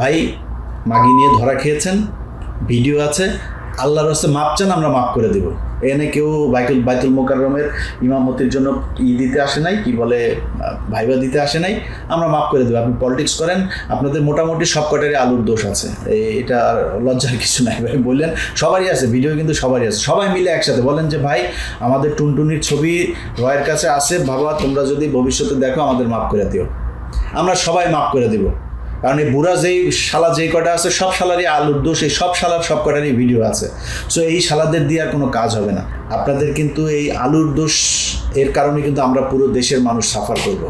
ভাই, মাগি নিয়ে ধরা খেয়েছেন, ভিডিও আছে, আল্লাহর হস্তে মাপ চান, আমরা মাফ করে দেব। এনে কেউ বাইতুল বাইতুল মোকাররমের ইমামতির জন্য ই দিতে আসে নাই, কি বলে, ভাইবা দিতে আসে নাই, আমরা মাফ করে দেবো। আপনি পলিটিক্স করেন, আপনাদের মোটামুটি সব কটারই আলুর দোষ আছে। এটা লজ্জার কিছু নাই, ভাই, বললেন, সবারই আছে, ভিডিও কিন্তু সবারই আছে। সবাই মিলে একসাথে বলেন যে, ভাই, আমাদের টুনটুনির ছবি রয়ের কাছে আছে, বাবা, তোমরা যদি ভবিষ্যতে দেখো, আমাদের মাফ করে দিও। আমরা সবাই মাফ করে দিব। কারণ এই বুড়া যেই শালা যেই কটা আছে, সব শালারই আলুর দোষ এই সব শালার সব কটারই ভিডিও আছে। সো এই শালাদের দিয়ে আর কোনো কাজ হবে না। আপনাদের কিন্তু এই আলুর দোষ এর কারণে কিন্তু আমরা পুরো দেশের মানুষ সাফার করব।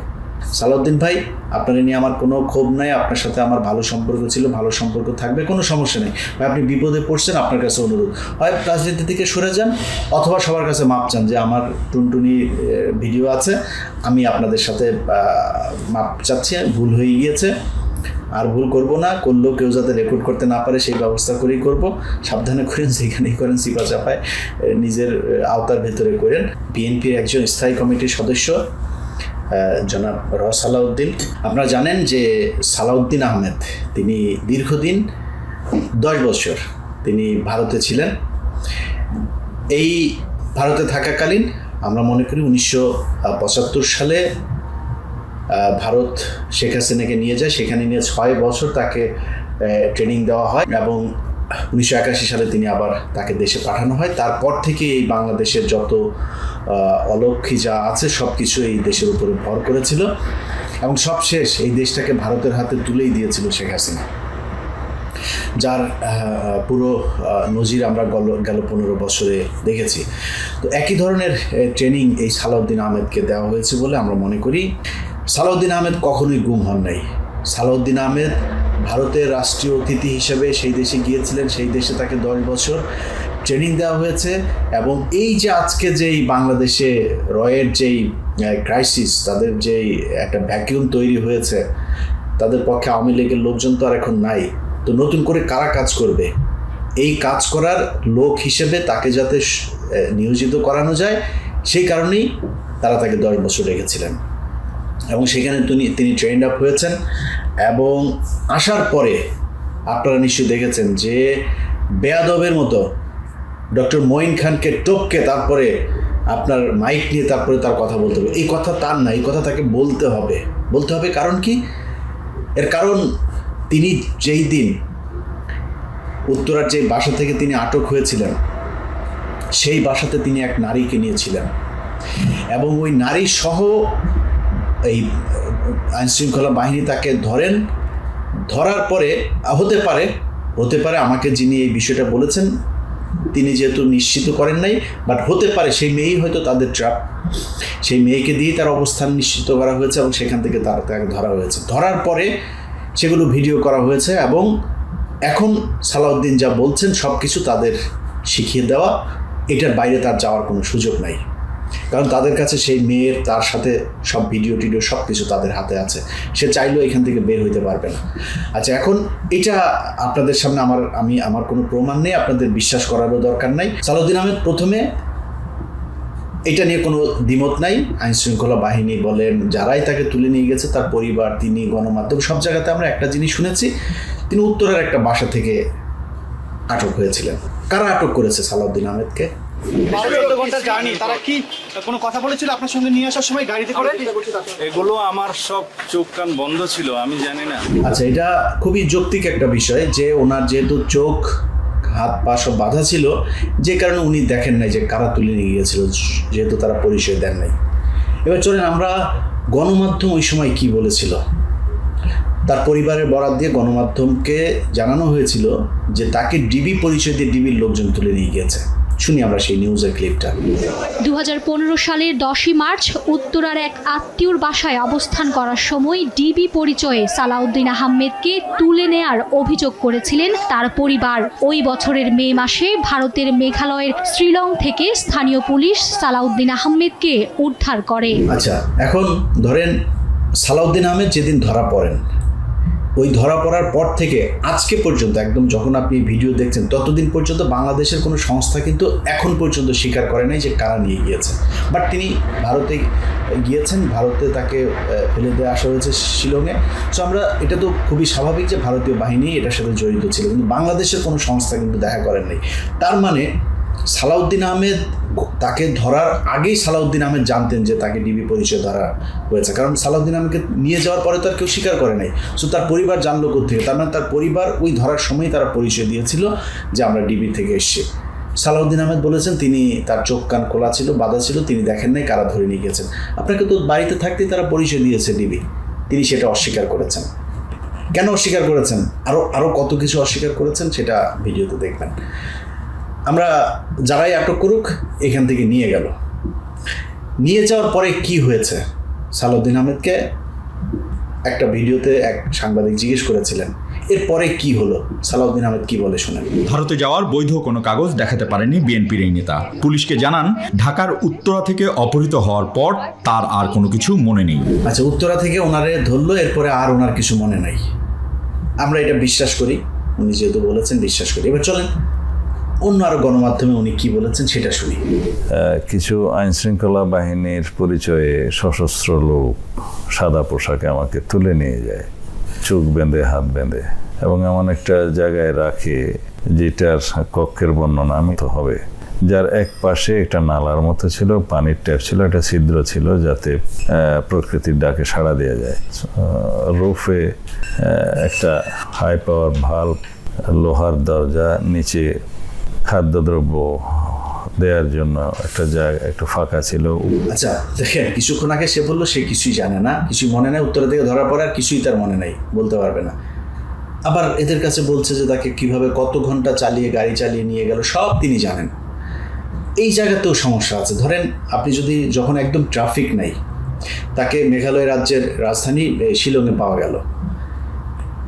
সালাউদ্দিন ভাই, আপনার নিয়ে আমার কোনো ক্ষোভ নাই, আপনার সাথে আমার ভালো সম্পর্ক ছিল, ভালো সম্পর্ক থাকবে, কোনো সমস্যা নেই। ভাই, আপনি বিপদে পড়ছেন, আপনার কাছে অনুরোধ। হয়, রাজনীতি থেকে সরে যান, অথবা সবার কাছে মাপ চান যে আমার টুনটুনি ভিডিও আছে, আমি আপনাদের সাথে মাপ চাচ্ছি, ভুল হয়ে গিয়েছে। আর ভুল করব না করলেও কেউ যাতে রেকর্ড করতে না পারে সেই ব্যবস্থা করেই করব। সাবধানে করেন যেখানেই করেন সিপা চাপায় নিজের আওতার ভেতরে করেন। বিএনপির একজন স্থায়ী কমিটির সদস্য জনাব র সালাউদ্দিন আপনারা জানেন যে সালাউদ্দিন আহমেদ, তিনি দীর্ঘদিন, দশ বছর তিনি ভারতে ছিলেন। এই ভারতে থাকাকালীন আমরা মনে করি উনিশশো পঁচাত্তর সালে ভারত শেখ হাসিনাকে নিয়ে যায়। সেখানে নিয়ে ছয় বছর তাকে ট্রেনিং দেওয়া হয় এবং উনিশশো একাশি সালে তিনি আবার তাকে দেশে পাঠানো হয়। তারপর থেকে এই বাংলাদেশের যত অলক্ষী যা আছে সব কিছু এই দেশের উপরে ভর করেছিল এবং সবশেষ এই দেশটাকে ভারতের হাতে তুলেই দিয়েছিল শেখ হাসিনা। যার পুরো নজির আমরা গেল গেল পনেরো বছরে দেখেছি। তো একই ধরনের ট্রেনিং এই সালাউদ্দিন আহমেদকে দেওয়া হয়েছে বলে আমরা মনে করি। সালাউদ্দিন আহমেদ কখনোই গুম হন নাই। সালাউদ্দিন আহমেদ ভারতের রাষ্ট্রীয় অতিথি হিসেবে সেই দেশে গিয়েছিলেন, সেই দেশে তাকে দশ বছর ট্রেনিং দেওয়া হয়েছে এবং এই যে আজকে যেই বাংলাদেশে রয়ের যেই ক্রাইসিস তাদের যেই একটা ভ্যাকিউম তৈরি হয়েছে, তাদের পক্ষে আওয়ামী লীগের লোকজন তো আর এখন নাই। তো নতুন করে কারা কাজ করবে? এই কাজ করার লোক হিসেবে তাকে যাতে নিয়োজিত করানো যায়, সেই কারণেই তারা তাকে দশ বছর রেখেছিলেন। এবং সেখানে তিনি তিনি ট্রেন্ড আপ হয়েছেন এবং আসার পরে আপনারা নিশ্চয়ই দেখেছেন যে বেয়াদবের মতো ডক্টর মঈন খানকে টপকে তারপরে আপনার মাইক নিয়ে তারপরে তার কথা বলতে হবে। এই কথা তার না, এই কথা তাকে বলতে হবে। বলতে হবে কারণ কি? এর কারণ তিনি যেই দিন উত্তরার যে বাসা থেকে তিনি আটক হয়েছিলেন, সেই বাসাতে তিনি এক নারীকে নিয়েছিলেন। এবং ওই নারী সহ এই আইনশৃঙ্খলা বাহিনী তাকে ধরেন। ধরার পরে হতে পারে হতে পারে আমাকে যিনি এই বিষয়টা বলেছেন, তিনি যেহেতু নিশ্চিত করেন নাই বাট হতে পারে সেই মেয়েই হয়তো তাদের ট্রাপ সেই মেয়েকে দিয়েই তার অবস্থান নিশ্চিত করা হয়েছে এবং সেখান থেকে তার তাকে ধরা হয়েছে। ধরার পরে সেগুলো ভিডিও করা হয়েছে এবং এখন সালাউদ্দিন যা বলছেন সব কিছু তাদের শিখিয়ে দেওয়া। এটার বাইরে তার যাওয়ার কোনো সুযোগ নাই। কারণ তাদের কাছে সেই মেয়ের, তার সাথে সব ভিডিও টিডিও সব কিছু তাদের হাতে আছে। সে চাইলেও এখান থেকে বের হইতে পারবে না। আচ্ছা এখন এটা আপনাদের সামনে আমার, আমি, আমার কোনো প্রমাণ নেই, আপনাদের বিশ্বাস করারও দরকার নাই। সালাউদ্দিন আহমেদ প্রথমে এটা নিয়ে কোনো দ্বিমত নাই। আইন শৃঙ্খলা বাহিনী বলেন, যারাই তাকে তুলে নিয়ে গেছে, তার পরিবার, তিনি, গণমাধ্যম, সব জায়গাতে আমরা একটা জিনিস শুনেছি, তিনি উত্তরের একটা বাসা থেকে আটক হয়েছিলেন। কারা আটক করেছে সালাউদ্দিন আহমেদকে? বারো চোদ্দ ঘণ্টা জার্নি তারা কি কোনো কথা বলেছিল আপনার সঙ্গে নিয়ে আসার সময় গাড়িতে করে? এগুলো আমার সব চোখ কান বন্ধ ছিল আমি জানি না। আচ্ছা এটা খুবই যৌক্তিক একটা বিষয় যে ওনার যেহেতু চোখ হাত পা সব বাঁধা ছিল যে কারণে উনি দেখেন নাই যে কারা তুলে নিয়ে গিয়েছিল যেহেতু তারা পরিচয় দেন নাই। এবার চলেন আমরা গণমাধ্যম ওই সময় কি বলেছিল? তার পরিবারের বরাত দিয়ে গণমাধ্যমকে জানানো হয়েছিল যে তাকে ডিবি পরিচয় দিয়ে ডিবির লোকজন তুলে নিয়ে গিয়েছে। শুনি আমরা সেই নিউজের ক্লিপটা দুহাজার পনেরো সালের দশই মার্চ উত্তরার এক আত্মীয়র বাসায় অবস্থান করার সময় ডিবি পরিচয়ে সালাউদ্দিন আহমেদকে তুলে নেয়ার অভিযোগ করেছিলেন তার পরিবার। ওই বছরের মে মাসে ভারতের মেঘালয়ের শ্রীলং থেকে স্থানীয় পুলিশ সালাউদ্দিন আহমেদকে উদ্ধার করে। আচ্ছা এখন ধরেন সালাউদ্দিন আহমেদ যেদিন ধরা পড়েন ওই ধরা পড়ার পর থেকে আজকে পর্যন্ত একদম যখন আপনি ভিডিও দেখছেন, ততদিন পর্যন্ত বাংলাদেশের কোনো সংস্থা কিন্তু এখন পর্যন্ত স্বীকার করে নাই যে কারা নিয়ে গিয়েছে। বাট তিনি ভারতে গিয়েছেন, ভারতে তাকে ফেলে দিয়ে আসা হয়েছে শিলংয়ে। সো আমরা, এটা তো খুবই স্বাভাবিক যে ভারতীয় বাহিনী এটার সাথে জড়িত ছিল। কিন্তু বাংলাদেশের কোনো সংস্থা কিন্তু দেখা করেন নাই। তার মানে সালাউদ্দিন আহমেদ তাকে ধরার আগেই সালাউদ্দিন আহমেদ জানতেন যে তাকে ডিবি পরিচয় ধরা হয়েছে। কারণ সালাউদ্দিন আহমেদকে নিয়ে যাওয়ার পরে তো আর কেউ স্বীকার করে নাই। সো তার পরিবার জানলো থেকে তার মানে তার পরিবার ওই ধরার সময়ই তারা পরিচয় দিয়েছিল যে আমরা ডিবি থেকে এসছি। সালাউদ্দিন আহমেদ বলেছেন তিনি তার চোখ কান খোলা ছিল, বাধা ছিল, তিনি দেখেন নাই কারা ধরে নিয়ে গেছেন আপনাকে তো বাড়িতে থাকতেই তারা পরিচয় দিয়েছে ডিবি তিনি সেটা অস্বীকার করেছেন। কেন অস্বীকার করেছেন? আরও আরও কত কিছু অস্বীকার করেছেন সেটা ভিডিওতে দেখবেন। আমরা যারাই আটক করুক এখান থেকে নিয়ে গেল। নিয়ে যাওয়ার পরে কি হয়েছে? সালাউদ্দিন আহমেদকে একটা ভিডিওতে এক সাংবাদিক জিজ্ঞেস করেছিলেন এরপরে কি হলো? সালাউদ্দিন আহমেদ কি বলে শোনেন? ভারতে যাওয়ার বৈধ কোনো কাগজ দেখাতে পারেনি বিএনপির এই নেতা। পুলিশকে জানান ঢাকার উত্তরা থেকে অপহৃত হওয়ার পর তার আর কোনো কিছু মনে নেই। আচ্ছা উত্তরা থেকে ওনারে ধরলো এরপরে আর ওনার কিছু মনে নাই। আমরা এটা বিশ্বাস করি উনি যেহেতু বলেছেন বিশ্বাস করি। এবার চলেন অন্য আরও গণমাধ্যমে উনি কি বলেছেন সেটা শুনি। কিছু আইন শৃঙ্খলা বাহিনীর পরিচয়ে সশস্ত্র লোক সাদা পোশাকে আমাকে তুলে নিয়ে যায়, চোখ বেঁধে, হাত বেঁধে এবং এমন একটা জায়গায় রাখে যেটার কক্ষের বর্ণনা আমি তো হবে, যার এক পাশে একটা নালার মতো ছিল, পানির ট্যাপ ছিল, একটা ছিদ্র ছিল যাতে প্রকৃতির ডাকে সাড়া দেওয়া যায়। রুফে একটা হাই পাওয়ার ভাল্ব লোহার দরজা, নিচে খাদ্যদ্রব্য দেওয়ার জন্য একটা জায়গা, একটু ফাঁকা ছিল। আচ্ছা দেখেন, কিছুক্ষণ আগে সে বলল, সে কিছুই জানে না। কিছুই মনে নেই উত্তরা থেকে ধরার পরে আর কিছুই তার মনে নেই, বলতে পারবে না। আবার এদের কাছে বলছে যে, তাকে কীভাবে কত ঘণ্টা চালিয়ে, গাড়ি চালিয়ে নিয়ে গেল, সব তিনি জানেন। এই জায়গাতেও সমস্যা আছে। ধরেন, আপনি যদি যখন একদম ট্রাফিক নাই, তাকে মেঘালয় রাজ্যের রাজধানী শিলংয়ে পাওয়া গেল।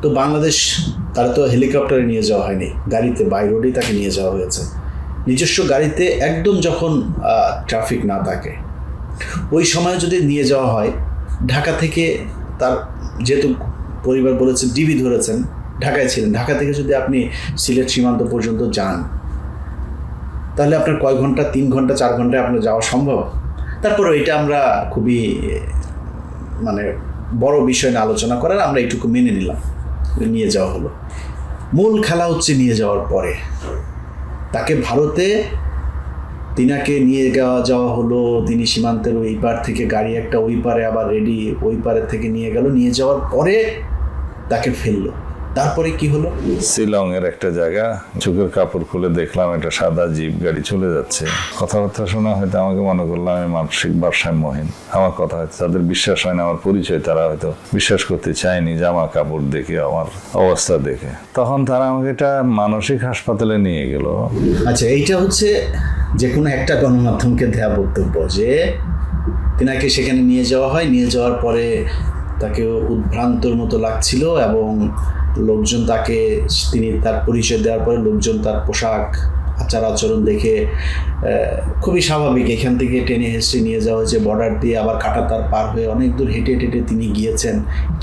তো বাংলাদেশ তারা তো হেলিকপ্টারে নিয়ে যাওয়া হয়নি, গাড়িতে বাই রোডেই তাকে নিয়ে যাওয়া হয়েছে। নিজস্ব গাড়িতে একদম যখন ট্রাফিক না থাকে, ওই সময় যদি নিয়ে যাওয়া হয়, ঢাকা থেকে তার যেহেতু পরিবার বলেছে ডিবি ধরেছেন, ঢাকায় ছিলেন, ঢাকা থেকে যদি আপনি সিলেট সীমান্ত পর্যন্ত যান, তাহলে আপনার কয় ঘণ্টা, তিন ঘণ্টা, চার ঘন্টায় আপনার যাওয়া সম্ভব? তারপরে এটা আমরা খুবই মানে বড় বিষয় নিয়ে আলোচনা করার, আমরা এইটুকু মেনে নিলাম। নিয়ে যাওয়া হলো। মূল খেলা হচ্ছে নিয়ে যাওয়ার পরে। তাকে ভারতে তিনাকে নিয়ে যাওয়া যাওয়া হলো। তিনি সীমান্তের ওই পার থেকে গাড়ি একটা ওই পারে আবার রেডি ওই পারে থেকে নিয়ে গেল। নিয়ে যাওয়ার পরে তাকে ফেলল। তারপরে কি হলো? শিলং এর একটা জায়গা চোখের কাপড় খুলে দেখলাম একটা সাদা জিপ গাড়ি চলে যাচ্ছে। কথাবার্তা শোনা হয়তো আমাকে মনে করলাম আমি মানসিক ভারসাম্যহীন। আমার কথা হয়তো তাদের বিশ্বাস হয় না আমার পরিচয় তারা হয়তো বিশ্বাস করতে চায়নি জামা কাপড় দেখে আমার অবস্থা দেখে। তখন তারা আমাকে এটা মানসিক হাসপাতালে নিয়ে গেল। আচ্ছা এইটা হচ্ছে যে কোনো একটা গণমাধ্যমকে দেওয়া বক্তব্য যে তিনাকে সেখানে নিয়ে যাওয়া হয়। নিয়ে যাওয়ার পরে তাকে উদ্ভ্রান্তর মতো লাগছিল এবং লোকজন তাকে, তিনি তার পরিচয় দেওয়ার পরে লোকজন তার পোশাক, আচার আচরণ দেখে খুবই স্বাভাবিক। এখান থেকে টেনে হেসে নিয়ে যাওয়া হয়েছে বর্ডার দিয়ে। আবার কাটাতার পার হয়ে অনেক দূর হেঁটে হেঁটে তিনি গিয়েছেন।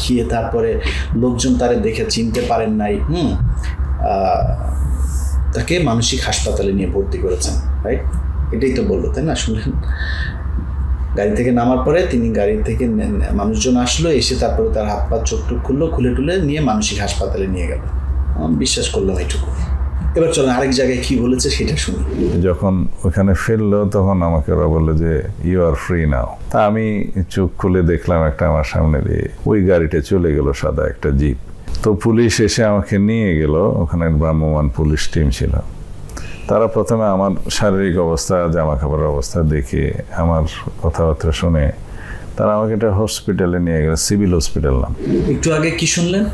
গিয়ে তারপরে লোকজন তারে দেখে চিনতে পারেন নাই। হুম? তাকে মানসিক হাসপাতালে নিয়ে ভর্তি করেছেন রাইট এটাই তো বলল, তাই না? শুনলেন? গাড়ি থেকে নামার পরে তিনি গাড়ি থেকে মানুষজন আসলো, এসে তারপরে তার হাত পা, চোখ টুক খুললো, খুলে টুলে নিয়ে মানসিক হাসপাতালে নিয়ে গেল। বিশ্বাস করলাম এইটুকু। এবার চলেন আরেক জায়গায় কি বলেছে সেটা শুনি। যখন ওখানে ফেলল, তখন আমাকে ওরা বলল যে ইউ আর ফ্রি নাও তা আমি চোখ খুলে দেখলাম একটা আমার সামনে দিয়ে। ওই গাড়িটা চলে গেল সাদা একটা জিপ। তো পুলিশ এসে আমাকে নিয়ে গেল। ওখানে ভ্রাম্যমান পুলিশ টিম ছিল। তারা প্রথমে আমার শারীরিক অবস্থা জামা কাপড়ের অবস্থা দেখে, আমার কথাবার্তা শুনে তারা আমাকে একটা হসপিটালে নিয়ে গেল সিভিল হসপিটাল নাম। একটু আগে কি শুনলেন?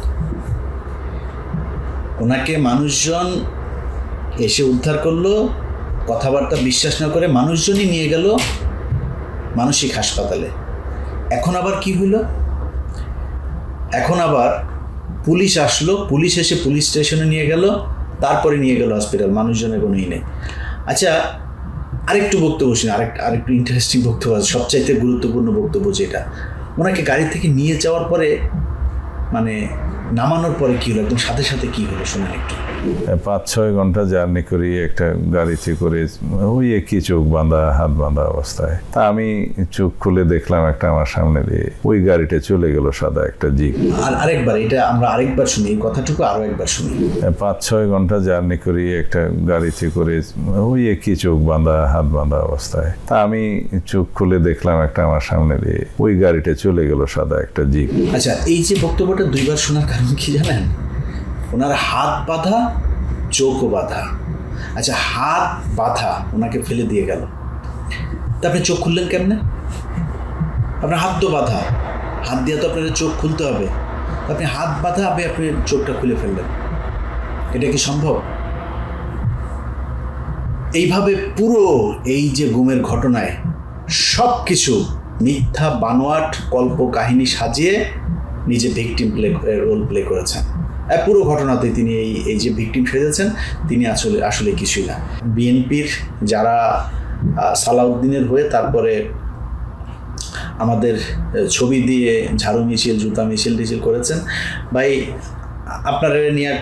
ওনাকে মানুষজন এসে উদ্ধার করল, কথাবার্তা বিশ্বাস না করে মানুষজনই নিয়ে গেল মানসিক হাসপাতালে। এখন আবার কি হইল? এখন আবার পুলিশ আসলো, পুলিশ এসে পুলিশ স্টেশনে নিয়ে গেল তারপরে নিয়ে গেল হসপিটাল মানুষজনের কোনো ই নেই। আচ্ছা আরেকটু বক্তব্য শুনি, আরেক, আরেকটু ইন্টারেস্টিং বক্তব্য আছে, সবচাইতে গুরুত্বপূর্ণ বক্তব্য যেটা। ওনাকে গাড়ি থেকে নিয়ে যাওয়ার পরে মানে নামানোর পরে কি হলো একদম সাথে সাথে কি হলো শোনেন একটু? পাঁচ ছয় ঘণ্টা জার্নি করি একটা গাড়িতে করে ওই একই চোখ বাঁধা হাত বাঁধা অবস্থায়। তা আমি চোখ খুলে দেখলাম একটা আমার সামনে দিয়ে ওই গাড়িটা চলে গেল সাদা একটা জিপ। আর আরেকবার এটা আমরা আরেকবার শুনি এই কথাটুকু আরও একবার শুনি। পাঁচ ছয় ঘণ্টা জার্নি করি একটা গাড়িতে করে ওই একই চোখ বাঁধা হাত বাঁধা অবস্থায়। তা আমি চোখ খুলে দেখলাম একটা আমার সামনে দিয়ে ওই গাড়িটা চলে গেল সাদা একটা জিপ। আচ্ছা এই যে বক্তব্যটা দুইবার শোনার কারণ কি জানেন? ওনার হাত বাঁধা, চোখও বাঁধা। আচ্ছা হাত বাঁধা ওনাকে ফেলে দিয়ে গেল। তা আপনি চোখ খুললেন কেমনে? আপনার হাত তো বাঁধা। হাত দিয়ে তো আপনার চোখ খুলতে হবে। আপনি হাত বাঁধা, আপনি আপনি চোখটা খুলে ফেললেন। এটা কি সম্ভব? এইভাবে পুরো এই যে গুমের ঘটনায় সব কিছু মিথ্যা বানোয়াট কল্প কাহিনী সাজিয়ে নিজে ভিকটিম প্লে রোল প্লে করেছেন। পুরো ঘটনাতে তিনি এই এই যে ভিকটিম সেজেছেন, তিনি আসলে আসলে কিছুই না। বিএনপির যারা সালাউদ্দিনের হয়ে তারপরে আমাদের ছবি দিয়ে ঝাড়ু মিছিল, জুতা মিছিল, টিছিল করেছেন, ভাই, আপনার নিয়ে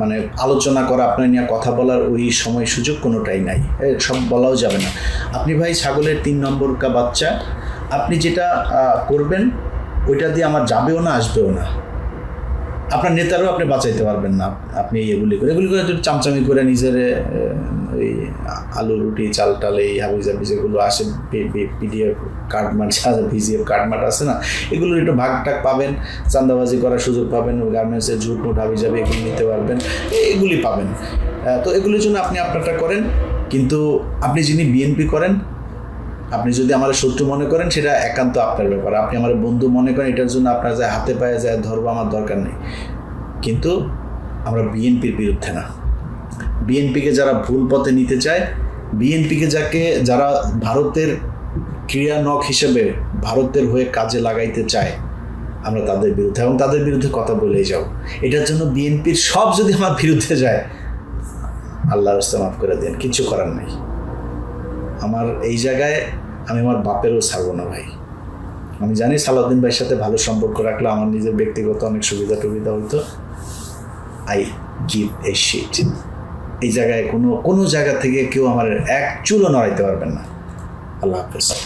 মানে আলোচনা করা, আপনার নিয়ে কথা বলার ওই সময় সুযোগ কোনোটাই নাই। সব বলাও যাবে না। আপনি ভাই, ছাগলের তিন নম্বর কা বাচ্চা, আপনি যেটা করবেন ওইটা দিয়ে আমার যাবেও না, আসবেও না। আপনার নেতারও আপনি বাঁচাইতে পারবেন না। আপনি এগুলি করে এগুলি করে একটু চামচামি করে নিজের ওই আলু, রুটি, চাল টাল, এই হাবি জাবি যেগুলো আসে PDF card VGF card mart আছে না? এগুলোর একটু ভাগ টাক পাবেন চান্দাবাজি করার সুযোগ পাবেন গার্মেন্টসের ঝুট মুট হাবি জাবি এগুলো নিতে পারবেন, এগুলি পাবেন। তো এগুলির জন্য আপনি আপনারটা করেন, কিন্তু আপনি যিনি বিএনপি করেন আপনি যদি আমার শত্রু মনে করেন, সেটা একান্ত আপনার ব্যাপার। আপনি আমার বন্ধু মনে করেন, এটার জন্য আপনার যায় হাতে পায়ে যায় ধরবো আমার দরকার নেই। কিন্তু আমরা বিএনপির বিরুদ্ধে না। বিএনপিকে যারা ভুল পথে নিতে চায়, বিএনপিকে যাকে, যারা ভারতের ক্রিয়ানক হিসেবে ভারতের হয়ে কাজে লাগাইতে চায়, আমরা তাদের বিরুদ্ধে, এবং তাদের বিরুদ্ধে কথা বলেই যাব। এটার জন্য বিএনপির সব যদি আমার বিরুদ্ধে যায় আল্লাহ রাস্তা মাফ করে দেন, কিছু করার নেই। আমার এই জায়গায় আমি আমার বাপেরও ছাড়বো না ভাই। আমি জানি সালাউদ্দিন ভাইয়ের সাথে ভালো সম্পর্ক রাখলে আমার নিজের ব্যক্তিগত অনেক সুবিধা টুবিধা হইতো। আই গিভ এ শিট এই জায়গায় কোনো কোনো জায়গা থেকে কেউ আমার এক চুলও নড়াইতে পারবেন না। আল্লাহ হাফেজ।